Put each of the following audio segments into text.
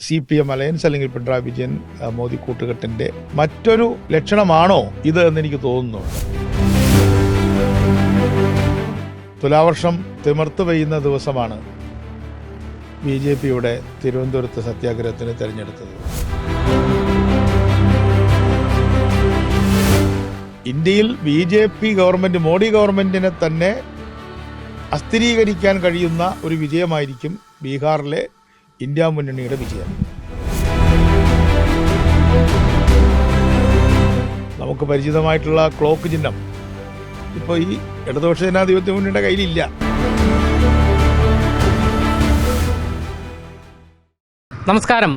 C P M alliance അല്ലെങ്കിൽ പിണറായി വിജയൻ മോദി കൂട്ടുകെട്ടിന്റെ മറ്റൊരു ലക്ഷണമാണോ ഇത് എന്ന് എനിക്ക് തോന്നുന്നു. തുലാവർഷം തിമിർത്ത് പെയ്യുന്ന ദിവസമാണ് ബി ജെ പിയുടെ തിരുവനന്തപുരത്ത് സത്യാഗ്രഹത്തിന് തെരഞ്ഞെടുത്തത്. ഇന്ത്യയിൽ B J P government Modi ഗവൺമെന്റിനെ തന്നെ അസ്ഥിരീകരിക്കാൻ കഴിയുന്ന ഒരു വിജയമായിരിക്കും ബീഹാറിലെ ഇന്ത്യ മുന്നണിയുടെ വിജയം. നമുക്ക് പരിചിതമായിട്ടുള്ള ക്ലോക്ക് ചിഹ്നം ഇപ്പോൾ ഈ ഇടതുപക്ഷ ജനാധിപത്യ മുന്നണിയുടെ കയ്യിലില്ല. നമസ്കാരം.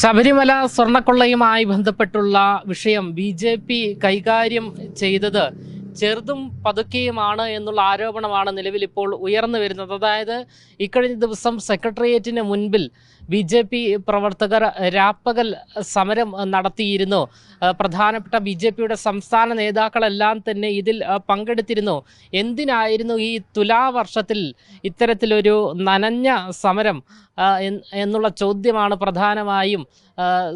ശബരിമല സ്വർണക്കൊള്ളയുമായി ബന്ധപ്പെട്ടുള്ള വിഷയം ബി ജെ പി കൈകാര്യം ചെയ്തത് ചെറുതും പതുക്കെയുമാണ് എന്നുള്ള ആരോപണമാണ് നിലവിൽ ഇപ്പോൾ ഉയർന്നു വരുന്നത്. അതായത് ഇക്കഴിഞ്ഞ ദിവസം സെക്രട്ടേറിയറ്റിന് മുൻപിൽ ബി ജെ പി പ്രവർത്തകർ രാപ്പകൽ സമരം നടത്തിയിരുന്നു. പ്രധാനപ്പെട്ട ബി ജെ പിയുടെ സംസ്ഥാന നേതാക്കളെല്ലാം തന്നെ ഇതിൽ പങ്കെടുത്തിരുന്നു. എന്തിനായിരുന്നു ഈ തുലാവർഷത്തിൽ ഇത്തരത്തിലൊരു നനഞ്ഞ സമരം എന്നുള്ള ചോദ്യമാണ് പ്രധാനമായും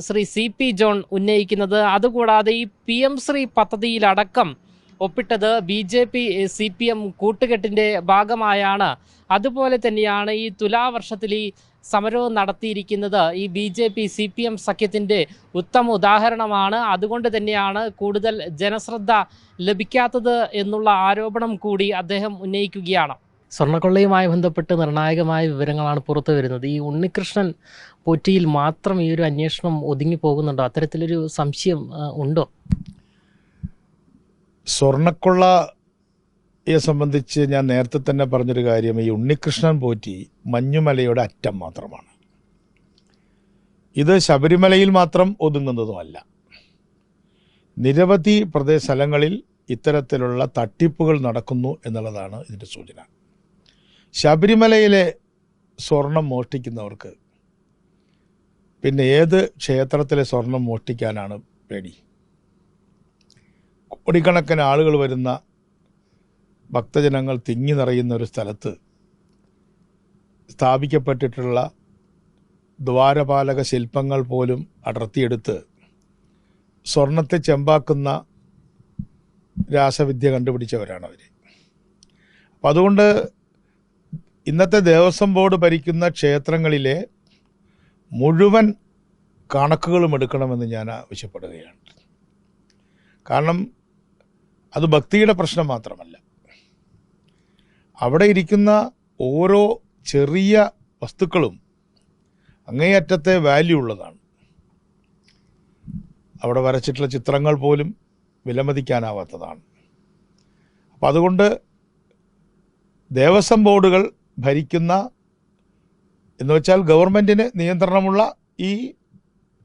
ശ്രീ സി പി ജോൺ ഉന്നയിക്കുന്നത്. അതുകൂടാതെ ഈ പി എം ശ്രീ പദ്ധതിയിലടക്കം ഒപ്പിട്ടത് B J P C P M കൂട്ടുകെട്ടിന്റെ ഭാഗമായാണ്. അതുപോലെ തന്നെയാണ് ഈ തുലാവർഷത്തിൽ ഈ സമരവും നടത്തിയിരിക്കുന്നത് ഈ B J P C P M സഖ്യത്തിന്റെ ഉത്തമ ഉദാഹരണമാണ്. അതുകൊണ്ട് തന്നെയാണ് കൂടുതൽ ജനശ്രദ്ധ ലഭിക്കാത്തത് എന്നുള്ള ആരോപണം കൂടി അദ്ദേഹം ഉന്നയിക്കുകയാണ്. സ്വർണക്കൊള്ളയുമായി ബന്ധപ്പെട്ട് നിർണായകമായ വിവരങ്ങളാണ് പുറത്തു വരുന്നത്. ഈ ഉണ്ണികൃഷ്ണൻ പോറ്റിയിൽ മാത്രം ഈ ഒരു അന്വേഷണം ഒതുങ്ങി പോകുന്നുണ്ടോ അത്തരത്തിലൊരു സംശയം ഉണ്ടോ? സ്വർണക്കൊള്ളയെ സംബന്ധിച്ച് ഞാൻ നേരത്തെ തന്നെ പറഞ്ഞൊരു കാര്യം ഈ ഉണ്ണികൃഷ്ണൻ പോറ്റി മഞ്ഞുമലയുടെ അറ്റം മാത്രമാണ്. ഇത് ശബരിമലയിൽ മാത്രം ഒതുങ്ങുന്നതുമല്ല. നിരവധി പ്രദേശ സ്ഥലങ്ങളിൽ ഇത്തരത്തിലുള്ള തട്ടിപ്പുകൾ നടക്കുന്നു എന്നുള്ളതാണ് ഇതിന്റെ സൂചന. ശബരിമലയിലെ സ്വർണം മോഷ്ടിക്കുന്നവർക്ക് പിന്നെ ഏത് ക്ഷേത്രത്തിലെ സ്വർണം മോഷ്ടിക്കാനാണ് പേടി? കോടിക്കണക്കിന് ആളുകൾ വരുന്ന ഭക്തജനങ്ങൾ തിങ്ങി നിറയുന്ന ഒരു സ്ഥലത്ത് സ്ഥാപിക്കപ്പെട്ടിട്ടുള്ള ദ്വാരപാലക ശില്പങ്ങൾ പോലും അടർത്തിയെടുത്ത് സ്വർണത്തെ ചെമ്പാക്കുന്ന രാസവിദ്യ കണ്ടുപിടിച്ചവരാണ് അവർ അപ്പം അതുകൊണ്ട് ഇന്നത്തെ ദേവസ്വം ബോർഡ് ഭരിക്കുന്ന ക്ഷേത്രങ്ങളിലെ മുഴുവൻ കണക്കുകളും എടുക്കണമെന്ന് ഞാൻ ആവശ്യപ്പെടുകയാണ്. കാരണം അത് ഭക്തിയുടെ പ്രശ്നം മാത്രമല്ല. അവിടെ ഇരിക്കുന്ന ഓരോ ചെറിയ വസ്തുക്കളും അങ്ങേയറ്റത്തെ വാല്യൂ ഉള്ളതാണ്. അവിടെ വരച്ചിട്ടുള്ള ചിത്രങ്ങൾ പോലും വിലമതിക്കാനാവാത്തതാണ്. അപ്പം അതുകൊണ്ട് ദേവസ്വം ബോർഡുകൾ ഭരിക്കുന്ന എന്ന് വെച്ചാൽ ഗവൺമെന്റിന് നിയന്ത്രണമുള്ള ഈ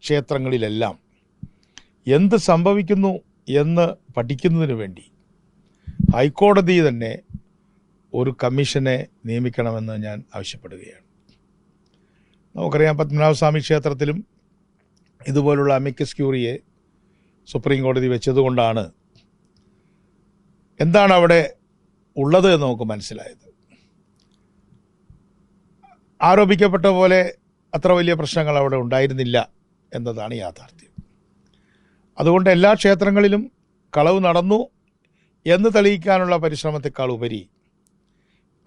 ക്ഷേത്രങ്ങളിലെല്ലാം എന്ത് സംഭവിക്കുന്നു എന്ന് പഠിക്കുന്നതിന് വേണ്ടി ഹൈക്കോടതി തന്നെ ഒരു കമ്മീഷനെ നിയമിക്കണമെന്ന് ഞാൻ ആവശ്യപ്പെടുകയാണ്. നമുക്കറിയാം പത്മനാഭസ്വാമി ക്ഷേത്രത്തിലും ഇതുപോലുള്ള അമിക്കസ് ക്യൂറിയെ സുപ്രീം കോടതി വെച്ചതുകൊണ്ടാണ് എന്താണ് അവിടെ ഉള്ളത് എന്ന് നമുക്ക് മനസ്സിലായത്. ആരോപിക്കപ്പെട്ട പോലെ അത്ര വലിയ പ്രശ്നങ്ങൾ അവിടെ ഉണ്ടായിരുന്നില്ല എന്നതാണ് യാഥാർത്ഥ്യം. അതുകൊണ്ട് എല്ലാ ക്ഷേത്രങ്ങളിലും കളവ് നടന്നു എന്ന് തെളിയിക്കാനുള്ള പരിശ്രമത്തെക്കാൾ ഉപരി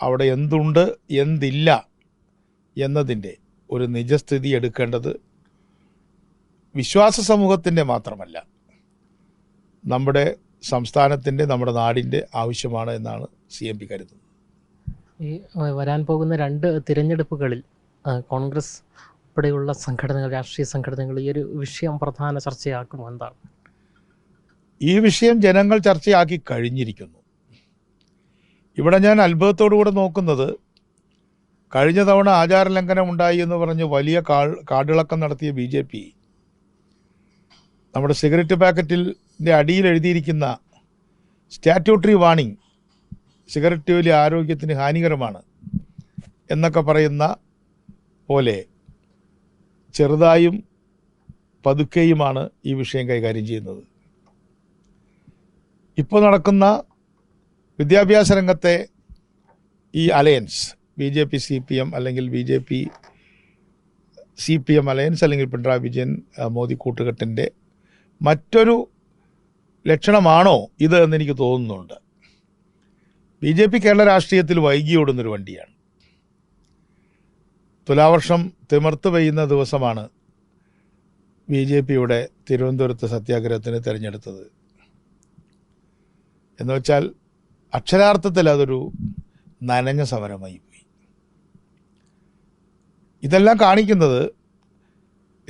അവിടെ എന്തുണ്ട് എന്തില്ല എന്നതിന്റെ ഒരു നിജസ്ഥിതി എടുക്കേണ്ടത് വിശ്വാസ സമൂഹത്തിന്റെ മാത്രമല്ല. നമ്മുടെ സംസ്ഥാനത്തിന്റെ നമ്മുടെ നാടിന്റെ ആവശ്യമാണ് എന്നാണ് സി എം പി കരുതുന്നത്. ഈ വരാൻ പോകുന്ന രണ്ട് തിരഞ്ഞെടുപ്പുകളിൽ കോൺഗ്രസ് ഉൾപ്പെടെയുള്ള സംഘടനകൾ രാഷ്ട്രീയ സംഘടനകൾ ഈ ഒരു വിഷയം പ്രധാന ചർച്ചയാക്കുമോ എന്താണ്? ഈ വിഷയം ജനങ്ങൾ ചർച്ചയാക്കി കഴിഞ്ഞിരിക്കുന്നു. ഇവിടെ ഞാൻ അത്ഭുതത്തോടുകൂടെ നോക്കുന്നത് കഴിഞ്ഞ തവണ ആചാരലംഘനം ഉണ്ടായി എന്ന് പറഞ്ഞ് വലിയ കാ കാടിളക്കം നടത്തിയ ബി ജെ പി നമ്മുടെ സിഗരറ്റ് പാക്കറ്റിന്റെ അടിയിൽ എഴുതിയിരിക്കുന്ന സ്റ്റാറ്റ്യൂട്ടറി വാണിംഗ് സിഗരറ്റ് വലിയ ആരോഗ്യത്തിന് ഹാനികരമാണ് എന്നൊക്കെ പറയുന്ന പോലെ ചെറുതായും പതുക്കെയുമാണ് ഈ വിഷയം കൈകാര്യം ചെയ്യുന്നത്. ഇപ്പോൾ നടക്കുന്ന വിദ്യാഭ്യാസ രംഗത്തെ ഈ alliance B J P C P M അല്ലെങ്കിൽ B J P C P M alliance അല്ലെങ്കിൽ പിണറായി വിജയൻ മോദി കൂട്ടുകെട്ടിന്റെ മറ്റൊരു ലക്ഷണമാണോ ഇത് എന്ന് എനിക്ക് തോന്നുന്നുണ്ട്. ബി ജെ പി കേരള രാഷ്ട്രീയത്തിൽ വൈകിയോടുന്നൊരു വണ്ടിയാണ്. തുലാവർഷം തിമിർത്ത് പെയ്യുന്ന ദിവസമാണ് ബി ജെ പിയുടെ തിരുവനന്തപുരത്ത് സത്യാഗ്രഹത്തിന് തിരഞ്ഞെടുത്തത്. എന്ന് വെച്ചാൽ അക്ഷരാർത്ഥത്തിൽ അതൊരു നനഞ്ഞ സമരമായി പോയി. ഇതെല്ലാം കാണിക്കുന്നത്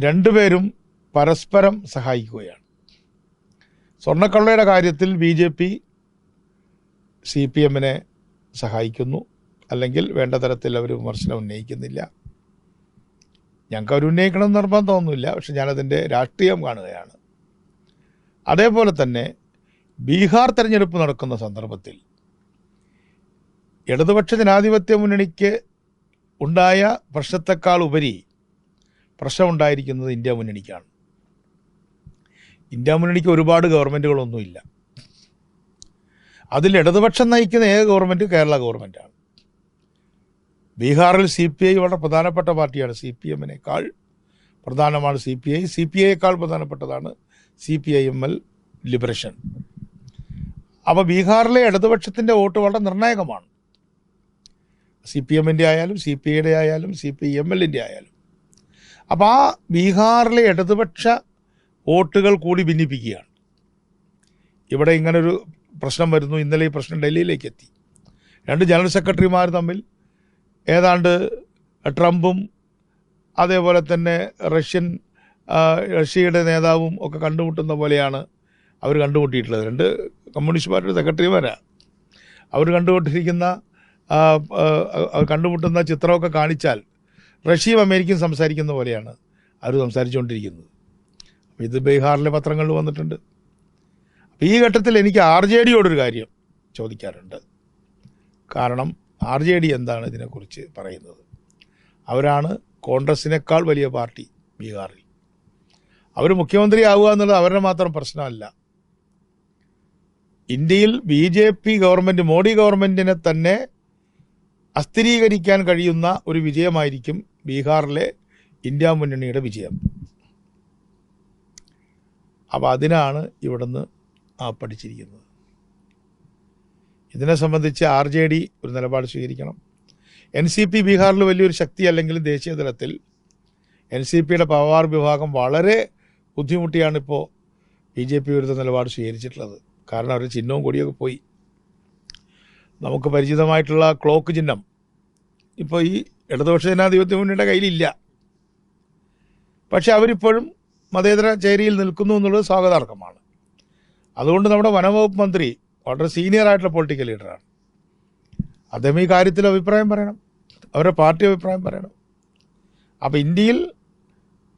രണ്ടുപേരും പരസ്പരം സഹായിക്കുകയാണ്. സ്വർണക്കള്ളയുടെ കാര്യത്തിൽ B J P C P എമ്മിനെ സഹായിക്കുന്നു. അല്ലെങ്കിൽ വേണ്ട തരത്തിൽ അവർ വിമർശനം ഉന്നയിക്കുന്നില്ല. ഞങ്ങൾക്ക് എന്ന് നിർബന്ധമൊന്നുമില്ല പക്ഷെ ഞാനതിന്റെ രാഷ്ട്രീയം കാണുകയാണ്. അതേപോലെ തന്നെ ബീഹാർ തെരഞ്ഞെടുപ്പ് നടക്കുന്ന സന്ദർഭത്തിൽ ഇടതുപക്ഷ ജനാധിപത്യ മുന്നണിക്ക് ഉണ്ടായ പ്രശ്നത്തെക്കാൾ ഉപരി പ്രശ്നമുണ്ടായിരിക്കുന്നത് ഇന്ത്യ മുന്നണിക്കാണ്. ഇന്ത്യ മുന്നണിക്ക് ഒരുപാട് ഗവൺമെന്റുകളൊന്നുമില്ല അതിൽ ഇടതുപക്ഷം നയിക്കുന്ന ഏക ഗവൺമെന്റ് കേരള ഗവൺമെന്റാണ് ബീഹാറിൽ സി പി ഐ വളരെ പ്രധാനപ്പെട്ട പാർട്ടിയാണ്. സി പി എമ്മിനേക്കാൾ പ്രധാനമാണ് C P I. C P ഐയേക്കാൾ പ്രധാനപ്പെട്ടതാണ് C P I M L liberation. അപ്പോൾ ബീഹാറിലെ ഇടതുപക്ഷത്തിന്റെ വോട്ട് വളരെ നിർണായകമാണ്. സി പി എമ്മിന്റെ ആയാലും സി പി ഐയുടെ ആയാലും സി പി എം എല്ലിന്റെ ആയാലും. അപ്പോൾ ആ ബീഹാറിലെ ഇടതുപക്ഷ വോട്ടുകൾ കൂടി ഭിന്നിപ്പിക്കുകയാണ്. ഇവിടെ ഇങ്ങനൊരു പ്രശ്നം വരുന്നു. ഇന്നലെ ഈ പ്രശ്നം ഡൽഹിയിലേക്ക് എത്തി. രണ്ട് ജനറൽ സെക്രട്ടറിമാർ തമ്മിൽ ഏതാണ്ട് ട്രംപും അതേപോലെ തന്നെ റഷ്യൻ റഷ്യയുടെ നേതാവും ഒക്കെ കണ്ടുമുട്ടുന്ന പോലെയാണ് അവർ കണ്ടുമുട്ടിയിട്ടുള്ളത്. രണ്ട് കമ്മ്യൂണിസ്റ്റ് പാർട്ടിയുടെ സെക്രട്ടറിമാരാണ് അവർ കണ്ടുമുട്ടിയിരിക്കുന്ന കണ്ടുമുട്ടുന്ന ചിത്രമൊക്കെ കാണിച്ചാൽ റഷ്യയും അമേരിക്കയും സംസാരിക്കുന്ന പോലെയാണ് അവർ സംസാരിച്ചുകൊണ്ടിരിക്കുന്നത്. അപ്പോൾ ഇത് ബീഹാറിലെ പത്രങ്ങളിൽ വന്നിട്ടുണ്ട്. അപ്പോൾ ഈ ഘട്ടത്തിൽ എനിക്ക് ആർ ജെ ഡിയോടൊരു കാര്യം ചോദിക്കാറുണ്ട്. കാരണം ആർ ജെ ഡി എന്താണ് ഇതിനെക്കുറിച്ച് പറയുന്നത്? അവരാണ് കോൺഗ്രസിനേക്കാൾ വലിയ പാർട്ടി ബീഹാറിൽ. അവർ മുഖ്യമന്ത്രി ആവുക എന്നുള്ളത് അവരുടെ മാത്രം പ്രശ്നമല്ല. ഇന്ത്യയിൽ B J P government Modi ഗവൺമെന്റിനെ തന്നെ അസ്ഥിരീകരിക്കാൻ കഴിയുന്ന ഒരു വിജയമായിരിക്കും ബീഹാറിലെ ഇന്ത്യ മുന്നണിയുടെ വിജയം. അപ്പോൾ അതിനാണ് ഇവിടുന്ന് ആ പഠിച്ചിരിക്കുന്നത്. ഇതിനെ സംബന്ധിച്ച് ആർ ജെ ഡി ഒരു നിലപാട് സ്വീകരിക്കണം. എൻ സി പി ബീഹാറിൽ വലിയൊരു ശക്തി അല്ലെങ്കിലും ദേശീയ തലത്തിൽ എൻ സി പിയുടെ പവാർ വിഭാഗം വളരെ ബുദ്ധിമുട്ടിയാണ് ഇപ്പോൾ ബി ജെ പി വിരുദ്ധ നിലപാട് സ്വീകരിച്ചിട്ടുള്ളത്. കാരണം അവരുടെ ചിഹ്നവും കൂടിയൊക്കെ പോയി. നമുക്ക് പരിചിതമായിട്ടുള്ള ക്ലോക്ക് ചിഹ്നം ഇപ്പോൾ ഈ ഇടതുപക്ഷ ജനാധിപത്യ മുന്നണിയുടെ കയ്യിലില്ല. പക്ഷെ അവരിപ്പോഴും മതേതര ചേരിയിൽ നിൽക്കുന്നു എന്നുള്ളത് സ്വാഗതാർഹമാണ്. അതുകൊണ്ട് നമ്മുടെ വനംവകുപ്പ് മന്ത്രി വളരെ സീനിയർ ആയിട്ടുള്ള പൊളിറ്റിക്കൽ ലീഡറാണ് അദ്ദേഹം ഈ കാര്യത്തിൽ അഭിപ്രായം പറയണം. അവരുടെ പാർട്ടി അഭിപ്രായം പറയണം. അപ്പോൾ ഇന്ത്യയിൽ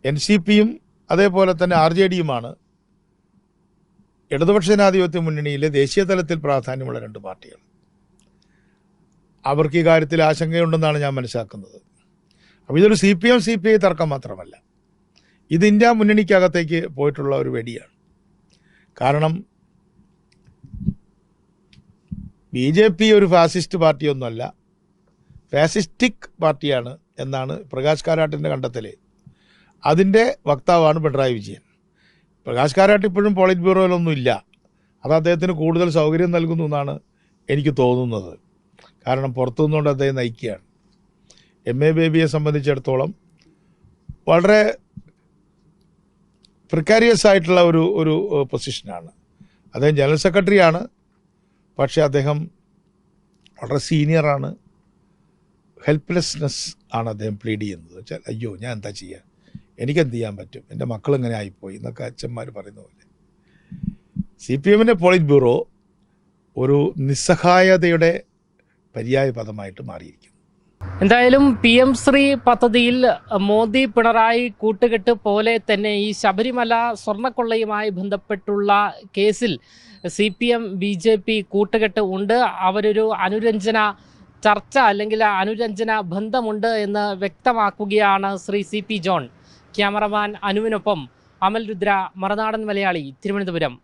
എൻ സി പിയും അതേപോലെ തന്നെ ആർ ജെ ഡിയുമാണ് ഇടതുപക്ഷ ജനാധിപത്യ മുന്നണിയിലെ ദേശീയ തലത്തിൽ പ്രാധാന്യമുള്ള രണ്ട് പാർട്ടികൾ. അവർക്ക് ഈ കാര്യത്തിൽ ആശങ്കയുണ്ടെന്നാണ് ഞാൻ മനസ്സിലാക്കുന്നത്. അപ്പോൾ ഇതൊരു C P M C P I തർക്കം മാത്രമല്ല. ഇത് ഇന്ത്യ മുന്നണിക്കകത്തേക്ക് പോയിട്ടുള്ള ഒരു വെടിയാണ്. കാരണം ബി ജെ പി ഒരു ഫാസിസ്റ്റ് പാർട്ടിയൊന്നുമല്ല. ഫാസിസ്റ്റിക് പാർട്ടിയാണ് എന്നാണ് പ്രകാശ് കാരാട്ടിന്റെ കണ്ടെത്തൽ അതിന്റെ വക്താവാണ് പിണറായി വിജയൻ. പ്രകാശ് കാരാട്ട് ഇപ്പോഴും പോളിറ്റ് ബ്യൂറോയിലൊന്നുമില്ല. അത് അദ്ദേഹത്തിന് കൂടുതൽ സൗകര്യം നൽകുന്നു എന്നാണ് എനിക്ക് തോന്നുന്നത്. കാരണം പുറത്തു നിന്നുകൊണ്ട് അദ്ദേഹം നയിക്കുകയാണ്. എം എ ബേബിയെ സംബന്ധിച്ചിടത്തോളം വളരെ പ്രിക്കാരിയസ് ആയിട്ടുള്ള ഒരു ഒരു പൊസിഷനാണ് അദ്ദേഹം ജനറൽ സെക്രട്ടറിയാണ്. പക്ഷേ അദ്ദേഹം വളരെ സീനിയറാണ്. ഹെൽപ്ലെസ്നെസ് ആണ് അദ്ദേഹം പ്ലീഡ് ചെയ്യുന്നത്. വെച്ചാൽ അയ്യോ ഞാൻ എന്താ ചെയ്യുക എനിക്കെന്ത് ചെയ്യാൻ പറ്റും? എന്റെ മക്കൾ ഇങ്ങനെ ആയിപ്പോയി എന്നൊക്കെ അച്ഛന്മാർ പറയുന്ന പോലെ. സി പി എമ്മിന്റെ പോളിറ്റ് ബ്യൂറോ ഒരു നിസ്സഹായതയുടെ പര്യായ പദമായിട്ട് മാറിയിരിക്കുന്നു. എന്തായാലും പി എം ശ്രീ പദ്ധതിയിൽ മോദി പിണറായി കൂട്ടുകെട്ട് പോലെ തന്നെ ഈ ശബരിമല സ്വർണക്കൊള്ളയുമായി ബന്ധപ്പെട്ടുള്ള കേസിൽ C P M B J P കൂട്ടുകെട്ട് ഉണ്ട്. അവരൊരു അനുരഞ്ജന ചർച്ച അല്ലെങ്കിൽ അനുരഞ്ജന ബന്ധമുണ്ട് എന്ന് വ്യക്തമാക്കുകയാണ് Shri C P John. Cameraman അനുവിനൊപ്പം Amal Rudra Marunadan Malayali Thiruvananthapuram.